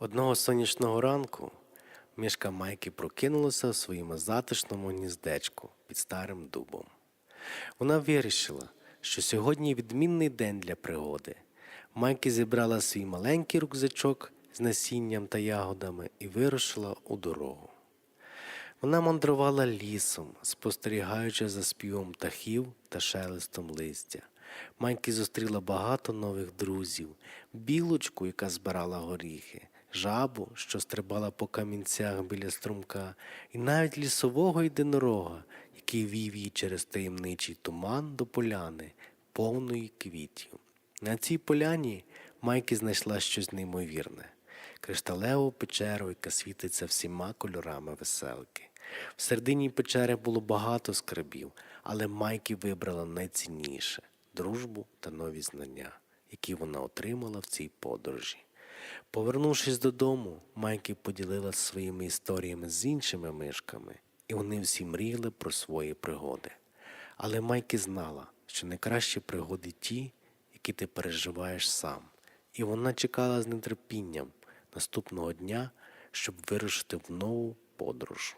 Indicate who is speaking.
Speaker 1: Одного сонячного ранку мішка Майки прокинулася в своєму затишному гніздечку під старим дубом. Вона вирішила, що сьогодні відмінний день для пригоди. Майки зібрала свій маленький рюкзачок з насінням та ягодами і вирушила у дорогу. Вона мандрувала лісом, спостерігаючи за співом птахів та шелестом листя. Майки зустріла багато нових друзів, білочку, яка збирала горіхи, жабу, що стрибала по камінцях біля струмка, і навіть лісового єдинорога, який вів її через таємничий туман до поляни, повної квітів. На цій поляні Майки знайшла щось неймовірне кришталеву печеру, яка світиться всіма кольорами веселки. В середині печери було багато скарбів, але Майкі вибрала найцінніше дружбу та нові знання, які вона отримала в цій подорожі. Повернувшись додому, Майкі поділилася своїми історіями з іншими мишками, і вони всі мріяли про свої пригоди. Але Майкі знала, що найкращі пригоди ті, які ти переживаєш сам, і вона чекала з нетерпінням наступного дня, щоб вирушити в нову подорож.